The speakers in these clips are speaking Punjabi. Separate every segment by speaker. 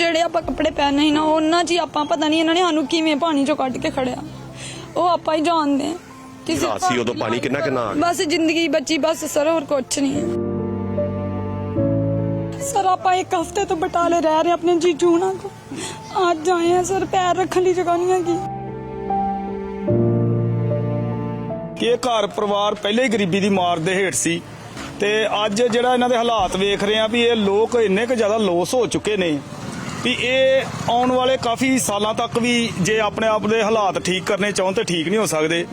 Speaker 1: ਜਿਹੜੇ ਆਪਾਂ ਕੱਪੜੇ ਪਹਿਨੇ ਸੀ ਨਾ ਉਹਨਾਂ 'ਚ ਹੀ ਆਪਾਂ ਪਤਾ ਨਹੀਂ ਇਹਨਾਂ ਨੇ ਸਾਨੂੰ ਕਿਵੇਂ ਪਾਣੀ 'ਚੋਂ ਕੱਢ ਕੇ ਖੜਿਆ। ਉਹ ਆਪਾਂ ਹੀ ਜਾਣਦੇ ਹਾਂ। ਕਿਸੇ
Speaker 2: ਸੀ ਉਦੋਂ ਪਾਣੀ ਕਿੰਨਾ ਕਿੰਨਾ ਆ ਗਿਆ।
Speaker 1: ਬਸ ਜ਼ਿੰਦਗੀ ਬਚੀ ਬਸ ਸਰ ਹੋਰ ਕੁਛ ਨਹੀਂ ਹੈ। ਸਰ ਆਪਾਂ ਇੱਕ ਹਫ਼ਤੇ ਤੋਂ ਬਟਾਲੇ ਰਹਿ ਰਹੇ ਆਪਣੇ ਜੀਜੂ ਨਾਲ ਕੋ ਅੱਜ ਆਏ ਆ ਸਰ ਪੈਰ ਰੱਖਣ ਲਈ ਜਗ੍ਹਾ ਨਹੀਂ ਹੈਗੀ।
Speaker 3: ਕਿ ਇਹ ਘਰ ਪਰਿਵਾਰ ਪਹਿਲੇ ਹੀ ਗਰੀਬੀ ਦੀ ਮਾਰ ਦੇ ਹੇਠ ਸੀ ਤੇ ਅੱਜ ਜਿਹੜਾ ਇਹਨਾਂ ਦੇ ਹਾਲਾਤ ਵੇਖ ਰਹੇ ਆ ਵੀ ਇਹ ਲੋਕ ਇੰਨੇ ਕੁ ਜ਼ਿਆਦਾ ਲੋਸ ਹੋ ਚੁੱਕੇ ਨੇ। ਵੀ ਇਹ ਆਉਣ ਵਾਲੇ ਕਾਫੀ ਸਾਲਾਂ ਤੱਕ ਵੀ ਜੇ ਆਪਣੇ ਆਪ ਦੇ ਹਾਲਾਤ ਠੀਕ ਕਰਨੇ ਚਾਹਣ ਤੇ ਠੀਕ ਨਹੀਂ ਹੋ ਸਕਦੇ।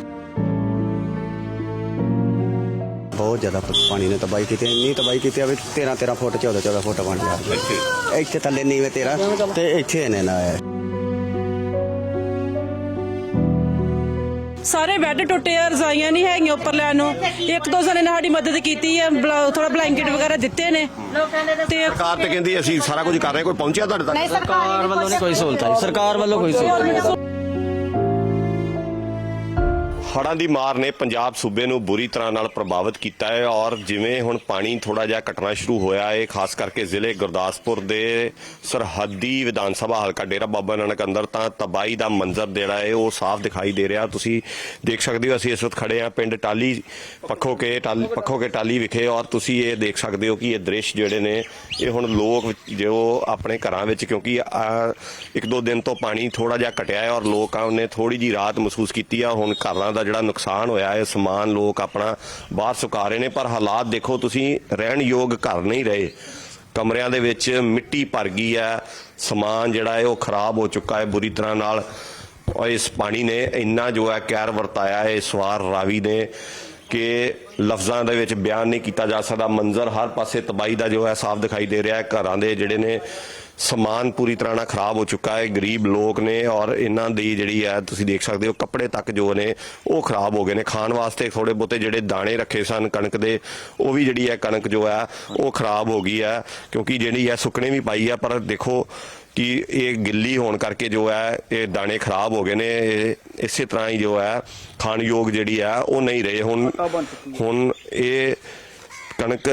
Speaker 4: ਬਹੁਤ ਜ਼ਿਆਦਾ ਪਾਣੀ ਨੇ ਤਬਾਹੀ ਕੀਤੀ ਇੰਨੀ ਤਬਾਹੀ ਕੀਤੀ ਆ ਵੀ 13 13 ਫੁੱਟ 14 14 ਫੁੱਟ ਪਾਣੀ ਆ ਗਿਆ ਇੱਥੇ ਥੱਲੇ ਨੀਵੇਂ ਤੇਰਾ ਤੇ ਇੱਥੇ ਇਹਨੇ ਨਾ ਆਇਆ
Speaker 5: ਸਾਰੇ ਬੈੱਡ ਟੁੱਟੇ ਆ ਰਜ਼ਾਈਆਂ ਨਹੀਂ ਹੈਗੀਆਂ ਉੱਪਰ ਲੈਣ ਨੂੰ। ਇੱਕ ਦੋ ਜਣੇ ਨੇ ਸਾਡੀ ਮਦਦ ਕੀਤੀ ਹੈ ਥੋੜਾ ਬਲੈਂਕਟ ਵਗੈਰਾ ਦਿੱਤੇ ਨੇ। ਤੇ
Speaker 2: ਸਰਕਾਰ ਤੇ ਕਹਿੰਦੀ ਅਸੀਂ ਸਾਰਾ ਕੁਝ ਕਰ ਰਹੇ ਕੋਈ ਪਹੁੰਚਿਆ ਤੁਹਾਡੇ ਤੱਕ?
Speaker 6: ਸਰਕਾਰ ਵੱਲੋਂ ਨਹੀਂ ਕੋਈ ਸਹੂਲਤ ਆਈ ਸਰਕਾਰ ਵੱਲੋਂ ਕੋਈ ਸਹੂਲਤ ਨਹੀਂ।
Speaker 2: ਹੜ੍ਹਾਂ ਦੀ ਮਾਰ ਨੇ ਪੰਜਾਬ ਸੂਬੇ ਨੂੰ ਬੁਰੀ ਤਰ੍ਹਾਂ ਨਾਲ ਪ੍ਰਭਾਵਿਤ ਕੀਤਾ ਹੈ ਔਰ ਜਿਵੇਂ ਹੁਣ ਪਾਣੀ ਥੋੜਾ ਜਿਹਾ ਘਟਣਾ ਸ਼ੁਰੂ ਹੋਇਆ ਹੈ, ਖਾਸ ਕਰਕੇ ਜ਼ਿਲ੍ਹੇ ਗੁਰਦਾਸਪੁਰ ਦੇ ਸਰਹੱਦੀ ਵਿਧਾਨ ਸਭਾ ਹਲਕਾ ਡੇਰਾ ਬਾਬਾ ਨਾਨਕ ਅੰਦਰ, ਤਾਂ ਤਬਾਈ ਦਾ ਮੰਜ਼ਰ ਜਿਹੜਾ ਹੈ, ਉਹ ਸਾਫ਼ ਦਿਖਾਈ ਦੇ ਰਿਹਾ। ਤੁਸੀਂ ਦੇਖ ਸਕਦੇ ਹੋ, ਅਸੀਂ ਇਸ ਵਕਤ ਖੜੇ ਹਾਂ ਪਿੰਡ ਟਾਲੀ ਪੱਖੋ ਕੇ ਟਾਲੀ ਪੱਖੋ ਕੇ ਟਾਲੀ ਵਿਖੇ ਔਰ ਤੁਸੀਂ ਇਹ ਦੇਖ ਸਕਦੇ ਹੋ ਕਿ ਇਹ ਦ੍ਰਿਸ਼ ਜਿਹੜੇ ਨੇ, ਇਹ ਹੁਣ ਲੋਕ ਜੋ ਆਪਣੇ ਘਰਾਂ ਵਿੱਚ ਕਿਉਂਕਿ ਇੱਕ ਦੋ ਦਿਨ ਤੋਂ ਪਾਣੀ ਥੋੜਾ ਜਿਹਾ ਘਟਿਆ ਹੈ ਔਰ ਲੋਕਾਂ ਨੇ ਥੋੜੀ ਜੀ ਰਾਹਤ ਮਹਿਸੂਸ ਕੀਤੀ ਆ। ਹੁਣ ਘਰਾਂ ਦਾ ਜਿਹੜਾ ਨੁਕਸਾਨ ਹੋਇਆ ਹੈ ਸਮਾਨ ਲੋਕ ਆਪਣਾ ਬਾਹਰ ਸੁਕਾ ਰਹੇ ਨੇ, ਪਰ ਹਾਲਾਤ ਦੇਖੋ ਤੁਸੀਂ, ਰਹਿਣ ਯੋਗ ਘਰ ਨਹੀਂ ਰਹੇ। ਕਮਰਿਆਂ ਦੇ ਵਿੱਚ ਮਿੱਟੀ ਭਰ ਗਈ ਹੈ, ਸਮਾਨ ਜਿਹੜਾ ਹੈ ਉਹ ਖਰਾਬ ਹੋ ਚੁੱਕਾ ਹੈ ਬੁਰੀ ਤਰ੍ਹਾਂ ਨਾਲ। ਔਰ ਇਸ ਪਾਣੀ ਨੇ ਇੰਨਾ ਜੋ ਹੈ ਕਹਿਰ ਵਰਤਾਇਆ ਹੈ, ਇਸ ਵਾਰ ਰਾਵੀ ਨੇ, ਕਿ ਲਫ਼ਜ਼ਾਂ ਦੇ ਵਿੱਚ ਬਿਆਨ ਨਹੀਂ ਕੀਤਾ ਜਾ ਸਕਦਾ। ਮੰਜ਼ਰ ਹਰ ਪਾਸੇ ਤਬਾਈ ਦਾ ਜੋ ਹੈ ਸਾਫ਼ ਦਿਖਾਈ ਦੇ ਰਿਹਾ ਹੈ। ਘਰਾਂ ਦੇ ਜਿਹੜੇ ਨੇ ਸਮਾਨ ਪੂਰੀ ਤਰ੍ਹਾਂ ਨਾਲ ਖਰਾਬ ਹੋ ਚੁੱਕਾ ਹੈ ਗਰੀਬ ਲੋਕ ਨੇ ਔਰ ਇਹਨਾਂ ਦੀ ਜਿਹੜੀ ਹੈ ਤੁਸੀਂ ਦੇਖ ਸਕਦੇ ਹੋ ਕੱਪੜੇ ਤੱਕ ਜੋ ਨੇ ਉਹ ਖਰਾਬ ਹੋ ਗਏ ਨੇ। ਖਾਣ ਵਾਸਤੇ ਥੋੜੇ ਬਹੁਤੇ ਜਿਹੜੇ ਦਾਣੇ ਰੱਖੇ ਸਨ ਕਣਕ ਦੇ ਉਹ ਵੀ ਜਿਹੜੀ ਹੈ ਕਣਕ ਜੋ ਹੈ ਉਹ ਖਰਾਬ ਹੋ ਗਈ ਹੈ ਕਿਉਂਕਿ ਜਿਹੜੀ ਹੈ ਸੁੱਕਣੇ ਵੀ ਪਾਈ ਹੈ। ਪਰ ਦੇਖੋ ਕਿ ਇਹ ਗਿੱਲੀ ਹੋਣ ਕਰਕੇ ਜੋ ਹੈ ਇਹ ਦਾਣੇ ਖਰਾਬ ਹੋ ਗਏ ਨੇ। ਇਹ ਇਸੇ ਤਰ੍ਹਾਂ ਹੀ ਜੋ ਹੈ ਖਾਣ ਯੋਗ ਜਿਹੜੀ ਹੈ ਉਹ ਨਹੀਂ ਰਹੇ। ਹੁਣ ਹੁਣ ਇਹ ਕਣਕ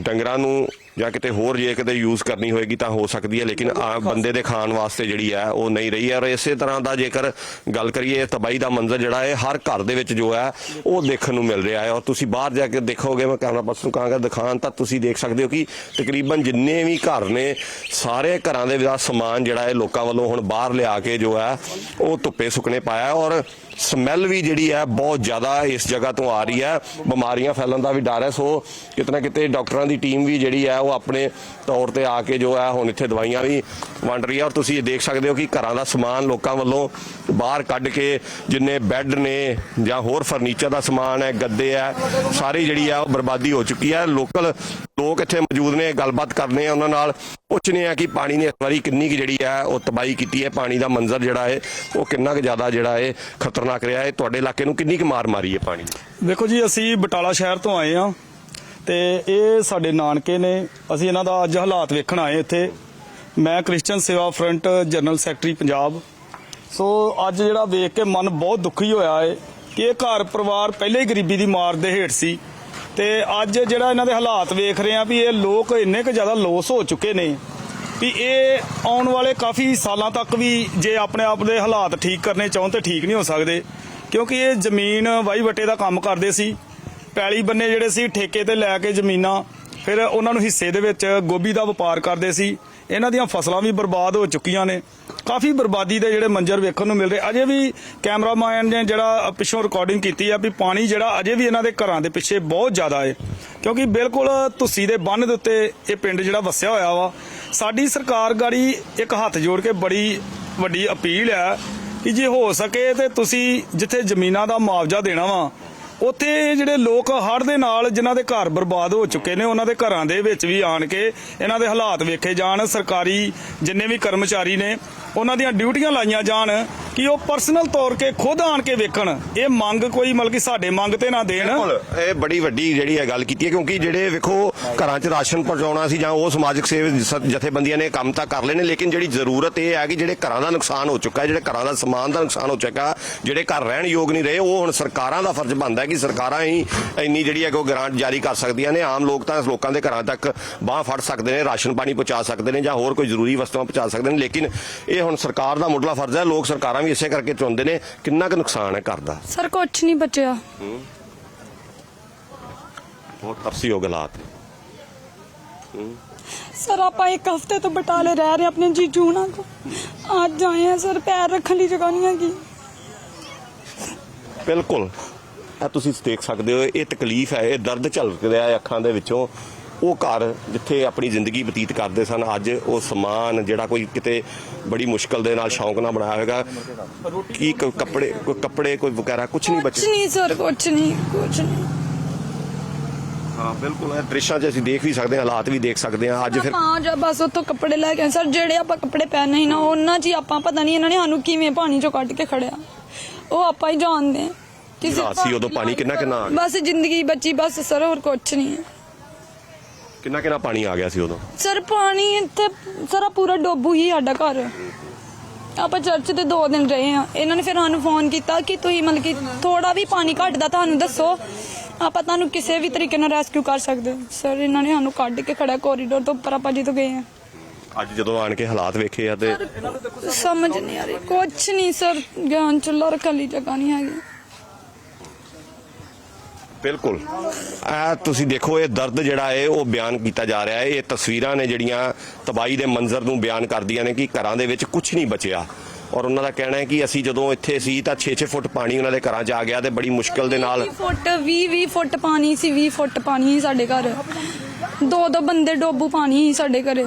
Speaker 2: ਡੰਗਰਾਂ ਨੂੰ ਜਾਂ ਕਿਤੇ ਹੋਰ ਜੇ ਕਿਤੇ ਯੂਜ਼ ਕਰਨੀ ਹੋਏਗੀ ਤਾਂ ਹੋ ਸਕਦੀ ਹੈ ਲੇਕਿਨ ਆ ਬੰਦੇ ਦੇ ਖਾਣ ਵਾਸਤੇ ਜਿਹੜੀ ਹੈ ਉਹ ਨਹੀਂ ਰਹੀ ਹੈ। ਔਰ ਇਸੇ ਤਰ੍ਹਾਂ ਦਾ ਜੇਕਰ ਗੱਲ ਕਰੀਏ ਤਬਾਈ ਦਾ ਮੰਜ਼ਰ ਜਿਹੜਾ ਹੈ ਹਰ ਘਰ ਦੇ ਵਿੱਚ ਜੋ ਹੈ ਉਹ ਦੇਖਣ ਨੂੰ ਮਿਲ ਰਿਹਾ ਹੈ। ਔਰ ਤੁਸੀਂ ਬਾਹਰ ਜਾ ਕੇ ਦੇਖੋਗੇ ਮੈਂ ਕੈਮਰਾ ਪਰਸਨ ਨੂੰ ਕਹਾਂਗਾ ਦਿਖਾਣ ਤਾਂ ਤੁਸੀਂ ਦੇਖ ਸਕਦੇ ਹੋ ਕਿ ਤਕਰੀਬਨ ਜਿੰਨੇ ਵੀ ਘਰ ਨੇ ਸਾਰੇ ਘਰਾਂ ਦੇ ਵਿੱਚ ਸਮਾਨ ਜਿਹੜਾ ਹੈ ਲੋਕਾਂ ਵੱਲੋਂ ਹੁਣ ਬਾਹਰ ਲਿਆ ਕੇ ਜੋ ਹੈ ਉਹ ਧੁੱਪੇ ਸੁੱਕਣੇ ਪਾਇਆ ਔਰ ਸਮੈਲ ਵੀ ਜਿਹੜੀ ਹੈ ਬਹੁਤ ਜ਼ਿਆਦਾ ਇਸ ਜਗ੍ਹਾ ਤੋਂ ਆ ਰਹੀ ਹੈ। ਬਿਮਾਰੀਆਂ ਫੈਲਣ ਦਾ ਵੀ ਡਰ ਹੈ। ਸੋ ਕਿਤਨਾ ਕਿਤੇ ਡਾਕਟਰਾਂ ਦੀ ਟੀਮ ਵੀ ਜਿਹੜੀ ਹੈ ਉਹ ਆਪਣੇ ਤੌਰ ਤੇ ਆ ਕੇ ਜੋ ਹੈ ਹੁਣ ਇੱਥੇ ਦਵਾਈਆਂ ਵੀ ਵੰਡ ਰਹੀ ਹੈ। ਔਰ ਤੁਸੀਂ ਇਹ ਦੇਖ ਸਕਦੇ ਹੋ ਕਿ ਘਰਾਂ ਦਾ ਸਮਾਨ ਲੋਕਾਂ ਵੱਲੋਂ ਬਾਹਰ ਕੱਢ ਕੇ ਜਿੰਨੇ ਬੈੱਡ ਨੇ ਜਾਂ ਹੋਰ ਫਰਨੀਚਰ ਦਾ ਸਮਾਨ ਹੈ, ਗੱਦੇ ਹੈ, ਸਾਰੀ ਜਿਹੜੀ ਹੈ ਉਹ ਬਰਬਾਦੀ ਹੋ ਚੁੱਕੀ ਹੈ। ਲੋਕਲ ਲੋਕ ਇੱਥੇ ਮੌਜੂਦ ਨੇ, ਗੱਲਬਾਤ ਕਰਨੇ ਆ ਉਹਨਾਂ ਨਾਲ। ਪੁੱਛਨੇ ਆ ਕਿ ਪਾਣੀ ਨੇ ਇਸ ਵਾਰੀ ਕਿੰਨੀ ਕੁ ਜਿਹੜੀ ਹੈ, ਉਹ ਤਬਾਹੀ ਕੀਤੀ ਹੈ। ਪਾਣੀ ਦਾ ਮੰਜ਼ਰ ਜਿਹੜਾ ਹੈ, ਉਹ ਕਿੰਨਾ ਕੁ ਜ਼ਿਆਦਾ ਜਿਹੜਾ ਹੈ, ਖਤਰਨਾਕ ਰਿਹਾ ਹੈ। ਤੁਹਾਡੇ ਇਲਾਕੇ ਨੂੰ ਕਿੰਨੀ ਕੁ ਮਾਰ ਮਾਰੀ ਹੈ ਪਾਣੀ
Speaker 3: ਦੇਖੋ ਜੀ, ਅਸੀਂ ਬਟਾਲਾ ਸ਼ਹਿਰ ਤੋਂ ਆਏ ਆ ਤੇ ਇਹ ਸਾਡੇ ਨਾਨਕੇ ਨੇ। ਅਸੀਂ ਇਹਨਾਂ ਦਾ ਅੱਜ ਹਾਲਾਤ ਵੇਖਣ ਆਏ ਇੱਥੇ। ਮੈਂ Christian Seva front general secretary Punjab. So ਅੱਜ ਜਿਹੜਾ ਵੇਖ ਕੇ ਮਨ ਬਹੁਤ ਦੁਖੀ ਹੋਇਆ ਹੈ ਕਿ ਇਹ ਘਰ ਪਰਿਵਾਰ ਪਹਿਲੇ ਹੀ ਗਰੀਬੀ ਦੀ ਮਾਰ ਦੇ ਹੇਠ ਸੀ। ਤੇ ਅੱਜ ਜਿਹੜਾ ਇਹਨਾਂ ਦੇ ਹਾਲਾਤ ਵੇਖ ਰਹੇ ਆ ਵੀ ਇਹ ਲੋਕ ਇੰਨੇ ਕੁ ਜ਼ਿਆਦਾ ਲੋਸ ਹੋ ਚੁੱਕੇ ਨੇ ਵੀ ਇਹ ਆਉਣ ਵਾਲੇ ਕਾਫੀ ਸਾਲਾਂ ਤੱਕ ਵੀ ਜੇ ਆਪਣੇ ਆਪ ਦੇ ਹਾਲਾਤ ਠੀਕ ਕਰਨੇ ਚਾਹਣ ਤੇ ਠੀਕ ਨਹੀਂ ਹੋ ਸਕਦੇ, ਕਿਉਂਕਿ ਇਹ ਜ਼ਮੀਨ ਵਾਈ ਵਟੇ ਦਾ ਕੰਮ ਕਰਦੇ ਸੀ, ਪੈਲੀ ਬੰਨੇ ਜਿਹੜੇ ਸੀ, ਠੇਕੇ ਤੇ ਲੈ ਕੇ ਜ਼ਮੀਨਾਂ, ਫਿਰ ਉਹਨਾਂ ਨੂੰ ਹਿੱਸੇ ਦੇ ਵਿੱਚ ਗੋਭੀ ਦਾ ਵਪਾਰ ਕਰਦੇ ਸੀ ਇਹਨਾਂ ਦੀਆਂ ਫਸਲਾਂ ਵੀ ਬਰਬਾਦ ਹੋ ਚੁੱਕੀਆਂ ਨੇ। ਕਾਫੀ ਬਰਬਾਦੀ ਦੇ ਜਿਹੜੇ ਮੰਜ਼ਰ ਵੇਖਣ ਨੂੰ ਮਿਲ ਰਹੇ। ਅਜੇ ਵੀ ਕੈਮਰਾਮੈਨ ਨੇ ਜਿਹੜਾ ਪਿੱਛੋਂ ਰਿਕਾਰਡਿੰਗ ਕੀਤੀ ਆ ਵੀ ਪਾਣੀ ਜਿਹੜਾ ਅਜੇ ਵੀ ਇਹਨਾਂ ਦੇ ਘਰਾਂ ਦੇ ਪਿੱਛੇ ਬਹੁਤ ਜ਼ਿਆਦਾ ਹੈ ਕਿਉਂਕਿ ਬਿਲਕੁਲ ਤੁਸੀਂ ਦੇ ਬੰਨ ਦੇ ਉੱਤੇ ਇਹ ਪਿੰਡ ਜਿਹੜਾ ਵਸਿਆ ਹੋਇਆ ਵਾ, ਸਾਡੀ ਸਰਕਾਰ ਗਾੜੀ ਇੱਕ ਹੱਥ ਜੋੜ ਕੇ ਬੜੀ ਵੱਡੀ ਅਪੀਲ ਹੈ ਕਿ ਜੇ ਹੋ ਸਕੇ ਤੇ ਤੁਸੀਂ ਜਿੱਥੇ ਜ਼ਮੀਨਾਂ ਦਾ ਮੁਆਵਜ਼ਾ ਦੇਣਾ ਵਾ ਉੱਥੇ ਜਿਹੜੇ ਲੋਕ ਹੜ੍ਹ ਦੇ ਨਾਲ ਜਿਨ੍ਹਾਂ ਦੇ ਘਰ ਬਰਬਾਦ ਹੋ ਚੁੱਕੇ ਨੇ, ਉਹਨਾਂ ਦੇ ਘਰਾਂ ਦੇ ਵਿੱਚ ਵੀ ਆਣ ਕੇ ਇਹਨਾਂ ਦੇ ਹਾਲਾਤ ਵੇਖੇ ਜਾਣ। ਸਰਕਾਰੀ ਜਿੰਨੇ ਵੀ ਕਰਮਚਾਰੀ ਨੇ, ਉਹਨਾਂ ਦੀਆਂ ਡਿਊਟੀਆਂ ਲਾਈਆਂ ਜਾਣ ਕਿ ਉਹ ਪਰਸਨਲ ਤੌਰ ਤੇ ਖੁਦ ਆਣ ਕੇ ਵੇਖਣ। ਇਹ ਮੰਗ ਕੋਈ ਮਤਲਬ ਕਿ ਸਾਡੇ ਮੰਗ ਤੇ ਨਾ ਦੇਣ।
Speaker 2: ਬਿਲਕੁਲ, ਇਹ ਬੜੀ ਵੱਡੀ ਜਿਹੜੀ ਹੈ ਗੱਲ ਕੀਤੀ ਹੈ, ਕਿਉਂਕਿ ਜਿਹੜੇ ਵੇਖੋ ਘਰਾਂ 'ਚ ਰਾਸ਼ਨ ਪਹੁੰਚਾਉਣਾ ਸੀ ਜਾਂ ਉਹ ਸਮਾਜਿਕ ਸੇਵ ਜਥੇਬੰਦੀਆਂ ਨੇ ਕੰਮ ਤਾਂ ਕਰ ਲਏ ਨੇ, ਲੇਕਿਨ ਜਿਹੜੀ ਜ਼ਰੂਰਤ ਇਹ ਹੈ ਕਿ ਜਿਹੜੇ ਘਰਾਂ ਦਾ ਨੁਕਸਾਨ ਹੋ ਚੁੱਕਾ ਹੈ, ਜਿਹੜੇ ਘਰਾਂ ਦਾ ਸਮਾਨ ਦਾ ਨੁਕਸਾਨ ਹੋ ਚੁੱਕਾ, ਜਿਹੜੇ ਘਰ ਰਹਿਣ ਯੋਗ ਨਹੀਂ ਰਹੇ, ਉਹ ਹੁਣ ਸਰਕਾਰਾਂ ਦਾ ਫਰਜ਼ ਬਣਦਾ ਹੈ
Speaker 7: ਹੈ ਕਿ ਸਰਕਾਰਾਂ ਹੀ ਇੰਨੀ ਜਿਹੜੀ ਹੈ ਕੋਈ ਗ੍ਰਾਂਟ ਜਾਰੀ ਕਰ ਸਕਦੀਆਂ ਨੇ। ਆਮ ਲੋਕ ਤਾਂ ਲੋਕਾਂ ਦੇ ਘਰਾਂ ਤੱਕ ਬਾਹ ਫੜ ਸਕਦੇ ਨੇ ਰਾਸ਼ਨ ਪਾਣੀ ਪਹੁੰਚਾ ਸਕਦੇ ਨੇ ਜਾਂ ਹੋਰ ਕੋਈ ਜ਼ਰੂਰੀ ਵਸਤੂਆਂ ਪਹੁੰਚਾ ਸਕਦੇ ਨੇ। ਲੇਕਿਨ ਇਹ ਹੁਣ ਸਰਕਾਰ ਦਾ ਮੁੱਢਲਾ ਫਰਜ਼ ਹੈ ਲੋਕ ਸਰਕਾਰਾਂ ਵੀ ਇਸੇ ਕਰਕੇ ਚੁਣਦੇ ਨੇ। ਕਿੰਨਾ ਕੁ ਨੁਕਸਾਨ ਹੈ ਘਰ ਦਾ?
Speaker 1: ਸਰ ਕੁਛ ਨਹੀਂ ਬਚਿਆ।
Speaker 7: ਬਹੁਤ ਤਰਸਯੋਗ ਹਾਲਾਤ।
Speaker 1: ਸਰ ਆਪਾਂ ਇੱਕ ਹਫ਼ਤੇ ਤੋਂ ਬਟਾਲੇ ਰਹਿ ਰਹੇ ਆਪਣੇ ਜੀਜੂ ਨਾਲ ਕੋ ਅੱਜ ਆਏ ਆ ਸਰ ਪੈਰ ਰੱਖਣ ਲਈ ਜਗ੍ਹਾ ਨਹੀਂ ਹੈਗੀ।
Speaker 7: ਬਿਲਕੁਲ। ਇਹ ਤੁਸੀਂ ਦੇਖ ਸਕਦੇ ਹੋ ਇਹ ਤਕਲੀਫ ਹੈ ਇਹ ਦਰਦ ਝਲਕ ਰਿਹਾ ਹੈ ਅੱਖਾਂ ਦੇ ਵਿੱਚੋਂ। ਉਹ ਘਰ ਜਿੱਥੇ ਆਪਣੀ ਜ਼ਿੰਦਗੀ ਬਤੀਤ ਕਰਦੇ ਸਨ ਅੱਜ ਉਹ ਸਮਾਨ ਜਿਹੜਾ ਕੋਈ ਕਿਤੇ ਬੜੀ ਮੁਸ਼ਕਲ ਦੇ ਨਾਲ ਸ਼ੌਂਕ ਨਾਲ ਬਣਾਇਆ ਹੋਵੇਗਾ ਕੀ ਕੋਈ ਕੱਪੜੇ ਕੋਈ ਕੱਪੜੇ ਕੋਈ ਵਗੈਰਾ ਕੁਝ ਨਹੀਂ
Speaker 1: ਕੁਛ
Speaker 7: ਬਚੇ
Speaker 1: ਨਹੀਂ ਸਰ ਕੁਛ ਨਹੀਂ ਕੁਛ ਨਹੀਂ।
Speaker 7: ਹਾਂ ਬਿਲਕੁਲ ਇਹ ਦ੍ਰਿਸ਼ਾਂ 'ਚ ਅਸੀਂ ਦੇਖ ਵੀ ਸਕਦੇ ਹਾਂ ਹਾਲਾਤ ਵੀ ਦੇਖ ਸਕਦੇ ਹਾਂ ਅੱਜ ਫਿਰ
Speaker 1: ਆਪਾਂ ਜਾਂ ਬਸ ਉੱਥੋਂ ਕੱਪੜੇ ਲੈ ਕੇ ਆਏ। ਸਰ ਜਿਹੜੇ ਆਪਾਂ ਕੱਪੜੇ ਪਹਿਨੇ ਸੀ ਨਾ ਉਹਨਾਂ 'ਚ ਹੀ ਆਪਾਂ ਪਤਾ ਨਹੀਂ ਇਹਨਾਂ ਨੇ ਸਾਨੂੰ ਕਿਵੇਂ ਪਾਣੀ 'ਚੋਂ ਕੱਢ ਕੇ ਖੜਿਆ। ਉਹ ਆਪਾਂ ਹੀ ਜਾਣਦੇ ਹਾਂ।
Speaker 7: ਹਾਲਾਤ ਸੀ ਉਦੋਂ ਪਾਣੀ ਕਿੰਨਾ ਕਿੰਨਾ ਆ ਗਿਆ?
Speaker 1: ਬਸ ਜ਼ਿੰਦਗੀ ਬਚੀ ਬਸ ਸਰ ਹੋਰ ਕੁਛ ਨਹੀਂ ਹੈ।
Speaker 7: ਕਿੰਨਾ ਕਿੰਨਾ ਪਾਣੀ ਆ ਗਿਆ ਸੀ ਉਦੋਂ?
Speaker 1: ਸਰ ਪਾਣੀ ਇੱਥੇ ਸਾਰਾ ਪੂਰਾ ਡੋਬੂ ਹੀ ਸਾਡਾ ਘਰ। ਆਪਾਂ ਚਰਚ ਤੇ ਦੋ ਦਿਨ ਰਹੇ ਆ ਇਹਨਾਂ ਨੇ ਫਿਰ ਸਾਨੂੰ ਫੋਨ ਕੀਤਾ ਕਿ ਤੁਸੀਂ ਮਤਲਬ ਕਿ ਥੋੜਾ ਵੀ ਪਾਣੀ ਘਟਦਾ ਤੁਹਾਨੂੰ ਦੱਸੋ। ਆਪਾਂ ਤੁਹਾਨੂੰ ਕਿਸੇ ਵੀ ਤਰੀਕੇ ਨਾਲ ਰੈਸਕਿਊ ਕਰ ਸਕਦੇ ਹਾਂ। ਸਰ ਇਹਨਾਂ ਨੇ ਸਾਨੂੰ ਕੱਢ ਕੇ ਖੜਾ ਕੋਰੀਡੋਰ ਤੋਂ ਉੱਪਰ ਆਪਾਂ ਜਿੱਦੋਂ ਗਏ ਆ
Speaker 7: ਅੱਜ ਜਦੋਂ ਆਣ ਕੇ ਹਾਲਾਤ ਵੇਖੇ ਆ ਤੇ
Speaker 1: ਸਮਝ ਨਹੀਂ ਆ ਰਹੀ। ਕੁਛ ਨਹੀਂ ਸਰ ਗਿਆਨ ਚੁੱਲਾ ਰੱਖਣ ਲਈ ਜਗ੍ਹਾ ਨਹੀਂ ਹੈਗੀ।
Speaker 7: ਬਿਲਕੁਲ। ਇਹ ਤੁਸੀਂ ਦੇਖੋ, ਇਹ ਦਰਦ ਜਿਹੜਾ ਹੈ, ਉਹ ਬਿਆਨ ਕੀਤਾ ਜਾ ਰਿਹਾ ਹੈ। ਇਹ ਤਸਵੀਰਾਂ ਨੇ ਜਿਹੜੀਆਂ ਤਬਾਈ ਦੇ ਮੰਜ਼ਰ ਨੂੰ ਬਿਆਨ ਕਰਦੀਆਂ ਨੇ ਕਿ ਘਰਾਂ ਦੇ ਵਿੱਚ ਕੁਝ ਨਹੀਂ ਬਚਿਆ। ਔਰ ਉਹਨਾਂ ਦਾ ਕਹਿਣਾ ਹੈ ਕਿ ਅਸੀਂ ਜਦੋਂ ਇੱਥੇ ਸੀ ਤਾਂ 6-6 ਫੁੱਟ ਪਾਣੀ ਉਹਨਾਂ ਦੇ ਘਰਾਂ 'ਚ ਆ ਗਿਆ ਤੇ ਬੜੀ ਮੁਸ਼ਕਲ ਦੇ ਨਾਲ
Speaker 1: 20 ਫੁੱਟ 20 20 ਫੁੱਟ ਪਾਣੀ ਸੀ 20 ਫੁੱਟ ਪਾਣੀ ਸੀ ਸਾਡੇ ਘਰ। ਦੋ ਦੋ ਬੰਦੇ ਡੋਬੂ ਪਾਣੀ ਸੀ ਸਾਡੇ ਘਰੇ।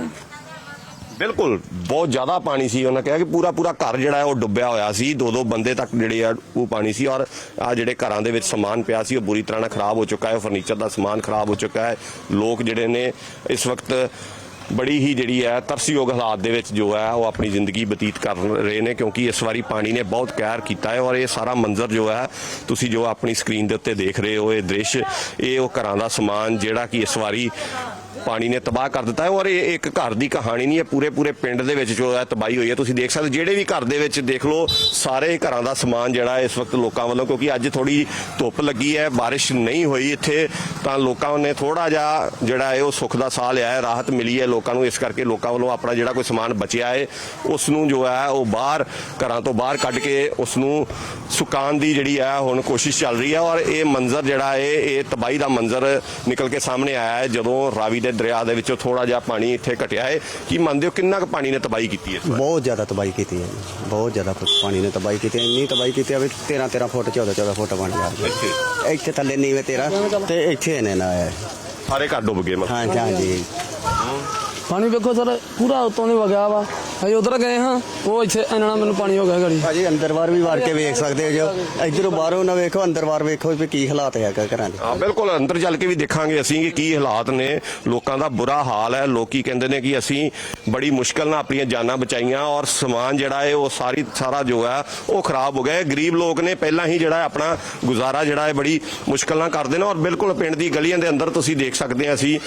Speaker 7: ਬਿਲਕੁਲ, ਬਹੁਤ ਜ਼ਿਆਦਾ ਪਾਣੀ ਸੀ। ਉਹਨਾਂ ਕਿਹਾ ਕਿ ਪੂਰਾ ਪੂਰਾ ਘਰ ਜਿਹੜਾ ਹੈ ਉਹ ਡੁੱਬਿਆ ਹੋਇਆ ਸੀ। ਦੋ ਦੋ ਬੰਦੇ ਤੱਕ ਜਿਹੜੇ ਆ, ਉਹ ਪਾਣੀ ਸੀ ਔਰ ਆ ਜਿਹੜੇ ਘਰਾਂ ਦੇ ਵਿੱਚ ਸਮਾਨ ਪਿਆ ਸੀ, ਉਹ ਬੁਰੀ ਤਰ੍ਹਾਂ ਨਾਲ ਖਰਾਬ ਹੋ ਚੁੱਕਾ ਹੈ। ਫਰਨੀਚਰ ਦਾ ਸਮਾਨ ਖਰਾਬ ਹੋ ਚੁੱਕਾ ਹੈ। ਲੋਕ ਜਿਹੜੇ ਨੇ, ਇਸ ਵਕਤ ਬੜੀ ਹੀ ਜਿਹੜੀ ਹੈ ਤਰਸਯੋਗ ਹਾਲਾਤ ਦੇ ਵਿੱਚ ਜੋ ਹੈ, ਉਹ ਆਪਣੀ ਜ਼ਿੰਦਗੀ ਬਤੀਤ ਕਰ ਰਹੇ ਨੇ ਕਿਉਂਕਿ ਇਸ ਵਾਰੀ ਪਾਣੀ ਨੇ ਬਹੁਤ ਕਹਿਰ ਕੀਤਾ ਹੈ ਔਰ ਇਹ ਸਾਰਾ ਮੰਜ਼ਰ ਜੋ ਹੈ, ਤੁਸੀਂ ਜੋ ਆਪਣੀ ਸਕਰੀਨ ਦੇ ਉੱਤੇ ਦੇਖ ਰਹੇ ਹੋ, ਇਹ ਦ੍ਰਿਸ਼, ਇਹ ਉਹ ਘਰਾਂ ਦਾ ਸਮਾਨ ਜਿਹੜਾ ਕਿ ਇਸ ਵਾਰੀ ਪਾਣੀ ਨੇ ਤਬਾਹ ਕਰ ਦਿੱਤਾ ਹੈ ਔਰ ਇਹ ਇੱਕ ਘਰ ਦੀ ਕਹਾਣੀ ਨਹੀਂ ਹੈ। ਪੂਰੇ ਪੂਰੇ ਪਿੰਡ ਦੇ ਵਿੱਚ ਜੋ ਹੈ ਤਬਾਹੀ ਹੋਈ ਹੈ। ਤੁਸੀਂ ਦੇਖ ਸਕਦੇ ਜਿਹੜੇ ਵੀ ਘਰ ਦੇ ਵਿੱਚ ਦੇਖ ਲਓ, ਸਾਰੇ ਘਰਾਂ ਦਾ ਸਮਾਨ ਜਿਹੜਾ ਇਸ ਵਕਤ ਲੋਕਾਂ ਵੱਲੋਂ, ਕਿਉਂਕਿ ਅੱਜ ਥੋੜੀ ਧੁੱਪ ਲੱਗੀ ਹੈ, ਬਾਰਿਸ਼ ਨਹੀਂ ਹੋਈ ਇੱਥੇ, ਤਾਂ ਲੋਕਾਂ ਨੇ ਥੋੜਾ ਜਿਹਾ ਜਿਹੜਾ ਹੈ ਉਹ ਸੁੱਖ ਦਾ ਸਾਹ ਲਿਆ ਹੈ, ਰਾਹਤ ਮਿਲੀ ਹੈ ਲੋਕਾਂ ਨੂੰ। ਇਸ ਕਰਕੇ ਲੋਕਾਂ ਵੱਲੋਂ ਆਪਣਾ ਜਿਹੜਾ ਕੋਈ ਸਮਾਨ ਬਚਿਆ ਹੈ, ਉਸ ਨੂੰ ਜੋ ਹੈ ਉਹ ਬਾਹਰ, ਘਰਾਂ ਤੋਂ ਬਾਹਰ ਕੱਢ ਕੇ ਉਸ ਨੂੰ ਸੁਕਾਉਣ ਦੀ ਜਿਹੜੀ ਹੈ ਹੁਣ ਕੋਸ਼ਿਸ਼ ਚੱਲ ਰਹੀ ਹੈ। ਔਰ ਇਹ ਮੰਜ਼ਰ ਜਿਹੜਾ ਹੈ, ਇਹ ਤਬਾਹੀ ਦਾ ਮੰਜ਼ਰ ਨਿਕਲ ਕੇ ਸਾਹਮਣੇ ਆਇਆ ਹੈ, ਜਦੋਂ ਰਾਵੀ ਦੇ ਦਰਿਆ ਦੇ ਵਿੱਚੋਂ ਥੋੜਾ ਜਿਹਾ ਪਾਣੀ ਇੱਥੇ ਘਟਿਆ ਹੈ। ਕੀ ਮੰਨਦੇ ਹੋ ਕਿੰਨਾ ਕੁ ਪਾਣੀ ਨੇ ਤਬਾਹੀ ਕੀਤੀ ਹੈ ਇਸ ਵਾਰ?
Speaker 4: ਬਹੁਤ ਜ਼ਿਆਦਾ ਤਬਾਹੀ ਕੀਤੀ ਹੈ ਬਹੁਤ ਜ਼ਿਆਦਾ ਪਾਣੀ ਨੇ ਤਬਾਹੀ ਕੀਤੀ ਹੈ। ਇੰਨੀ ਤਬਾਹੀ ਕੀਤੀ ਹੈ ਵੀ 13 13 ਫੁੱਟ 14 14 ਫੁੱਟ ਪਾਣੀ ਆ ਗਿਆ ਇੱਥੇ ਥੱਲੇ ਨੀਵੇਂ 13 ਤੇ ਇੱਥੇ ਇਹਨੇ ਨਾ ਆਇਆ।
Speaker 7: ਸਾਰੇ ਘਰ ਡੁੱਬ ਗਏ ਮਤਲਬ?
Speaker 4: ਹਾਂ ਹਾਂ ਜੀ
Speaker 6: ਪਾਣੀ ਵੇਖੋ ਸਰ ਪੂਰਾ ਉਤੋਂ ਦੀ ਵਗਿਆ ਵਾ। ਅਸੀਂ ਉਧਰ ਗਏ ਹਾਂ ਉਹ ਇੱਥੇ ਇਹਨਾਂ ਨਾਲ ਮੈਨੂੰ ਪਾਣੀ ਹੋ ਗਿਆ ਗੜੀ।
Speaker 4: ਭਾਜੀ ਅੰਦਰ ਬਾਹਰ ਵੀ ਵਾਰ ਕੇ ਵੇਖ ਸਕਦੇ ਹੋ ਜੋ। ਇਧਰੋਂ ਬਾਹਰੋਂ ਨਾ ਵੇਖੋ ਅੰਦਰ ਬਾਹਰ ਵੇਖੋ ਵੀ ਕੀ ਹਾਲਾਤ ਹੈ ਘਰਾਂ ਦੇ।
Speaker 7: ਹਾਂ ਬਿਲਕੁਲ ਅੰਦਰ ਚੱਲ ਕੇ ਵੀ ਦੇਖਾਂਗੇ ਅਸੀਂ ਕਿ ਕੀ ਹਾਲਾਤ ਨੇ। ਲੋਕਾਂ ਦਾ ਬੁਰਾ ਹਾਲ ਹੈ। ਲੋਕੀ ਕਹਿੰਦੇ ਨੇ ਕਿ ਅਸੀਂ ਬੜੀ ਮੁਸ਼ਕਲ ਨਾਲ ਆਪਣੀਆਂ ਜਾਨਾਂ ਬਚਾਈਆਂ ਔਰ ਸਮਾਨ ਜਿਹੜਾ ਹੈ ਉਹ ਸਾਰੀ ਸਾਰਾ ਜੋ ਹੈ ਉਹ ਖਰਾਬ ਹੋ ਗਿਆ ਹੈ। ਗਰੀਬ ਲੋਕ ਨੇ ਪਹਿਲਾਂ ਹੀ ਜਿਹੜਾ ਹੈ ਆਪਣਾ ਗੁਜ਼ਾਰਾ ਜਿਹੜਾ ਹੈ ਬੜੀ ਮੁਸ਼ਕਲ ਨਾਲ ਕਰਦੇ ਨੇ ਔਰ ਬਿਲਕੁਲ ਪਿੰਡ ਦੀ ਗਲੀਆਂ ਦੇ ਅੰਦਰ ਤੁਸੀਂ ਦੇਖ ਸਕਦੇ ਆ ਅਸੀਂ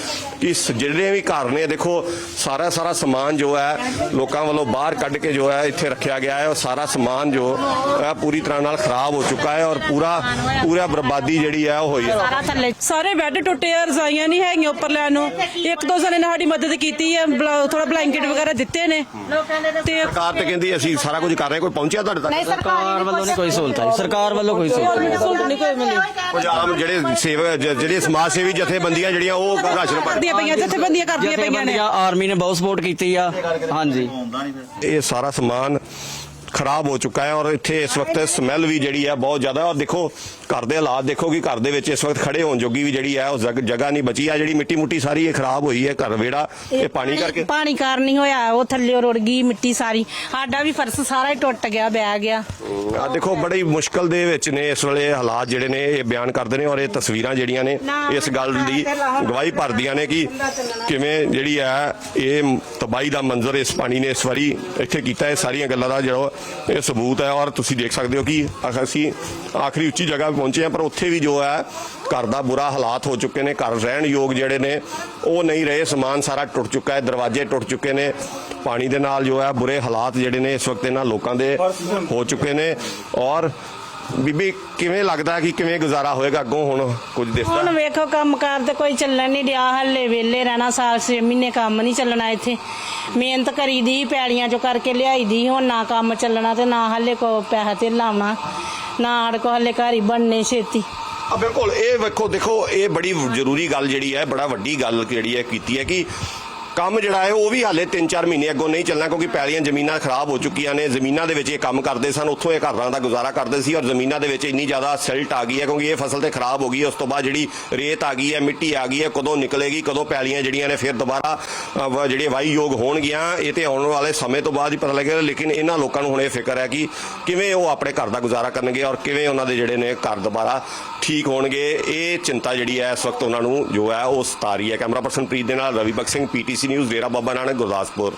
Speaker 7: ਕਿ ਸ- ਜਿਹੜੇ ਵੀ ਘਰ ਨੇ ਦੇਖੋ ਸਾਰਾ ਸਾਰਾ ਸਮਾਨ ਜੋ ਹੈ ਲੋਕਾਂ ਵੱਲੋਂ ਬਾਹਰ ਕੱਢ ਕੇ ਜੋ ਹੈ ਇੱਥੇ ਰੱਖਿਆ ਗਿਆ ਹੈ ਉਹ ਸਾਰਾ ਸਮਾਨ ਜੋ ਹੈ ਪੂਰੀ ਤਰ੍ਹਾਂ ਨਾਲ ਖਰਾਬ ਹੋ ਚੁੱਕਾ ਹੈ ਔਰ ਪੂਰਾ ਪੂਰਾ ਬਰਬਾਦੀ ਜਿਹੜੀ ਹੈ ਉਹ ਹੋਈ ਹੈ।
Speaker 5: ਸਾਰੇ ਬੈੱਡ ਟੁੱਟੇ ਆ ਰਜ਼ਾਈਆਂ ਨਹੀਂ ਹੈਗੀਆਂ ਉੱਪਰ ਲੈਣ ਨੂੰ। ਇੱਕ ਦੋ ਜਣੇ ਨੇ ਸਾਡੀ ਮਦਦ ਕੀਤੀ ਹੈ ਥੋੜਾ ਬਲੈਂਕਟ ਵਗੈਰਾ ਦਿੱਤੇ ਨੇ। ਤੇ
Speaker 7: ਸਰਕਾਰ ਤੇ ਕਹਿੰਦੀ ਅਸੀਂ ਸਾਰਾ ਕੁਝ ਕਰ ਰਹੇ ਕੋਈ ਪਹੁੰਚਿਆ ਤੁਹਾਡੇ ਤੱਕ?
Speaker 6: ਸਰਕਾਰ ਵੱਲੋਂ ਨਹੀਂ ਕੋਈ ਸਹੂਲਤ ਆਈ ਸਰਕਾਰ ਵੱਲੋਂ ਕੋਈ ਸਹੂਲਤ ਨਹੀਂ।
Speaker 5: ਕੋਈ ਮਿਲੀ।
Speaker 7: ਕੁਝ ਆਮ ਜਿਹੜੇ ਸੇਵਕ ਜਿਹੜੇ ਸਮਾਜ ਸੇਵੀ ਜਥੇਬੰਦੀਆਂ ਜਿਹੜੀਆਂ ਉਹ ਰਾਸ਼ਨ ਪਾ
Speaker 5: ਕਰਦੀਆਂ ਪਈਆਂ ਜਥੇਬੰਦੀਆਂ ਕਰਦੀਆਂ ਪਈਆਂ ਨੇ।
Speaker 6: ਜਥੇਬੰਦੀਆਂ ਆਰਮੀ ਨੇ ਬਹੁਤ ਸਪੋਰਟ ਕੀਤੀ ਆ। ਹਾਂਜੀ।
Speaker 7: ਇਹ ਸਾਰਾ ਸਮਾਨ ਖਰਾਬ ਹੋ ਚੁੱਕਾ ਹੈ ਔਰ ਇੱਥੇ ਇਸ ਵਕਤ ਸਮੈਲ ਵੀ ਜਿਹੜੀ ਹੈ ਬਹੁਤ ਜ਼ਿਆਦਾ ਔਰ ਦੇਖੋ ਘਰ ਦੇ ਹਾਲਾਤ ਦੇਖੋ ਕਿ ਘਰ ਦੇ ਵਿੱਚ ਇਸ ਵਕਤ ਖੜੇ ਹੋਣ ਜੋਗੀ ਵੀ ਜਿਹੜੀ ਹੈ ਉਹ ਜਗ- ਜਗ੍ਹਾ ਨਹੀਂ ਬਚੀ। ਆ ਜਿਹੜੀ ਮਿੱਟੀ ਮੁੱਟੀ ਸਾਰੀ ਇਹ ਖਰਾਬ ਹੋਈ ਹੈ ਘਰ ਵੇੜਾ ਇਹ ਪਾਣੀ ਕਰਕੇ।
Speaker 8: ਪਾਣੀ ਕਾਰਨ ਨਹੀਂ ਹੋਇਆ ਉਹ ਥੱਲੇ ਰੁੜ ਗਈ ਮਿੱਟੀ ਸਾਰੀ। ਸਾਡਾ ਵੀ ਫਰਸ਼ ਸਾਰਾ ਹੀ ਟੁੱਟ ਗਿਆ ਬਹਿ ਗਿਆ।
Speaker 7: ਆ ਦੇਖੋ ਬੜੀ ਮੁਸ਼ਕਲ ਦੇ ਵਿੱਚ ਨੇ ਇਸ ਵੇਲੇ ਹਾਲਾਤ ਜਿਹੜੇ ਨੇ ਇਹ ਬਿਆਨ ਕਰਦੇ ਨੇ ਔਰ ਇਹ ਤਸਵੀਰਾਂ ਜਿਹੜੀਆਂ ਨੇ ਇਸ ਗੱਲ ਦੀ ਗਵਾਹੀ ਭਰਦੀਆਂ ਨੇ ਕਿ ਕਿਵੇਂ ਜਿਹੜੀ ਹੈ ਇਹ ਤਬਾਈ ਦਾ ਮੰਜ਼ਰ ਇਸ ਪਾਣੀ ਨੇ ਇਸ ਵਾਰੀ ਇੱਥੇ ਕੀਤਾ ਹੈ। ਸਾਰੀਆਂ ਗੱਲਾਂ ਦਾ ਜਿਹੜਾ ਇਹ ਸਬੂਤ ਹੈ ਔਰ ਤੁਸੀਂ ਦੇਖ ਸਕਦੇ ਹੋ ਕਿ ਅਸੀਂ ਆਖਰੀ ਉੱਚੀ ਜਗ੍ਹਾ ਪਹੁੰਚੇ ਹਾਂ ਪਰ ਉੱਥੇ ਵੀ ਜੋ ਹੈ ਘਰ ਦਾ ਬੁਰਾ ਹਾਲਾਤ ਹੋ ਚੁੱਕੇ ਨੇ ਘਰ ਰਹਿਣ ਯੋਗ ਜਿਹੜੇ ਨੇ ਉਹ ਨਹੀਂ ਰਹੇ ਸਮਾਨ ਸਾਰਾ ਟੁੱਟ ਚੁੱਕਾ ਹੈ ਦਰਵਾਜ਼ੇ ਟੁੱਟ ਚੁੱਕੇ ਨੇ ਪਾਣੀ ਦੇ ਨਾਲ ਜੋ ਹੈ ਬੁਰੇ ਹਾਲਾਤ ਜਿਹੜੇ ਨੇ ਇਸ ਵਕਤ ਇਹਨਾਂ ਲੋਕਾਂ ਦੇ ਹੋ ਚੁੱਕੇ ਨੇ ਔਰ
Speaker 2: ਬੀਬੀ ਕਿਵੇਂ ਲੱਗਦਾ ਕਿ ਕਿਵੇਂ ਗੁਜ਼ਾਰਾ ਹੋਏਗਾ ਅੱਗੋਂ ਹੁਣ ਕੁਝ
Speaker 8: ਹੁਣ
Speaker 2: ਦਿਸਦਾ
Speaker 8: ਵੇਖੋ ਕੰਮਕਾਰ ਤੇ ਕੋਈ ਚੱਲਣ ਨਹੀਂ ਡਿਆ ਹੱਲੇ ਵੇਲੇ ਰਹਿਣਾ ਸਾਲ ਛੇ ਮਹੀਨੇ ਕੰਮ ਨਹੀਂ ਚੱਲਣਾ ਇੱਥੇ। ਮਿਹਨਤ ਕਰੀਦੀ ਪੈੜੀਆਂ ਚੋਂ ਕਰਕੇ ਲਿਆਈਦੀ ਹੁਣ ਨਾ ਕੰਮ ਚੱਲਣਾ ਤੇ ਨਾ ਹੱਲੇ ਕੋ ਪੈਸਾ ਤੇ ਲਾਉਣਾ ਨਾ ਸਾਡੇ ਕੋ ਹੱਲੇ ਘਰ ਹੀ ਬਣਨੇ ਛੇਤੀ।
Speaker 2: ਆ ਬਿਲਕੁਲ ਇਹ ਵੇਖੋ ਦੇਖੋ ਇਹ ਬੜੀ ਜ਼ਰੂਰੀ ਗੱਲ ਜਿਹੜੀ ਹੈ ਬੜਾ ਵੱਡੀ ਗੱਲ ਜਿਹੜੀ ਹੈ ਕੀਤੀ ਹੈ ਕਿ ਕੰਮ ਜਿਹੜਾ ਹੈ ਉਹ ਵੀ ਹਾਲੇ 3-4 ਮਹੀਨੇ ਅੱਗੋਂ ਨਹੀਂ ਚੱਲਣਾ ਕਿਉਂਕਿ ਪੈਲੀਆਂ ਜ਼ਮੀਨਾਂ ਖਰਾਬ ਹੋ ਚੁੱਕੀਆਂ ਨੇ। ਜ਼ਮੀਨਾਂ ਦੇ ਵਿੱਚ ਇਹ ਕੰਮ ਕਰਦੇ ਸਨ ਉੱਥੋਂ ਇਹ ਘਰਾਂ ਦਾ ਗੁਜ਼ਾਰਾ ਕਰਦੇ ਸੀ ਔਰ ਜ਼ਮੀਨਾਂ ਦੇ ਵਿੱਚ ਇੰਨੀ ਜ਼ਿਆਦਾ ਸਿਲਟ ਆ ਗਈ ਹੈ ਕਿਉਂਕਿ ਇਹ ਫਸਲ ਤੇ ਖਰਾਬ ਹੋ ਗਈ ਉਸ ਤੋਂ ਬਾਅਦ ਜਿਹੜੀ ਰੇਤ ਆ ਗਈ ਹੈ ਮਿੱਟੀ ਆ ਗਈ ਹੈ ਕਦੋਂ ਨਿਕਲੇਗੀ ਕਦੋਂ ਪੈਲੀਆਂ ਜਿਹੜੀਆਂ ਨੇ ਫਿਰ ਦੁਬਾਰਾ ਅ, ਵ- ਜਿਹੜੇ ਵਾਹੀਯੋਗ ਹੋਣਗੀਆਂ ਇਹ ਤੇ ਆਉਣ ਵਾਲੇ ਸਮੇਂ ਤੋਂ ਬਾਅਦ ਹੀ ਪਤਾ ਲੱਗੇਗਾ। ਲੇਕਿਨ ਇਹਨਾਂ ਲੋਕਾਂ ਨੂੰ ਹੁਣ ਇਹ ਫਿਕਰ ਹੈ ਕਿ ਕਿਵੇਂ ਉਹ ਆਪਣੇ ਘਰ ਦਾ ਗੁਜ਼ਾਰਾ ਕਰਨਗੇ ਔਰ ਕਿਵੇਂ ਉਹਨਾਂ ਦੇ ਜਿਹੜੇ ਨੇ ਘਰ ਦੁਬਾਰਾ ਠੀਕ ਹੋਣਗੇ। ਇਹ ਚਿੰਤਾ ਜਿਹੜੀ ਹੈ ਇਸ ਵਕਤ ਉਹਨਾਂ ਨੂੰ ਜੋ ਹੈ ਉਹ ਸਤਾ ਰਹੀ ਹੈ। ਕੈਮਰਾ ਪਰਸਨ ਪ੍ਰੀਤ ਦੇ ਨਾਲ ਰਵੀ ਬਖਸ਼ ਸਿੰਘ ਪੀਟੀਸੀ ਨਿਊਜ਼ ਡੇਰਾ ਬਾਬਾ ਨਾਨਕ ਗੁਰਦਾਸਪੁਰ।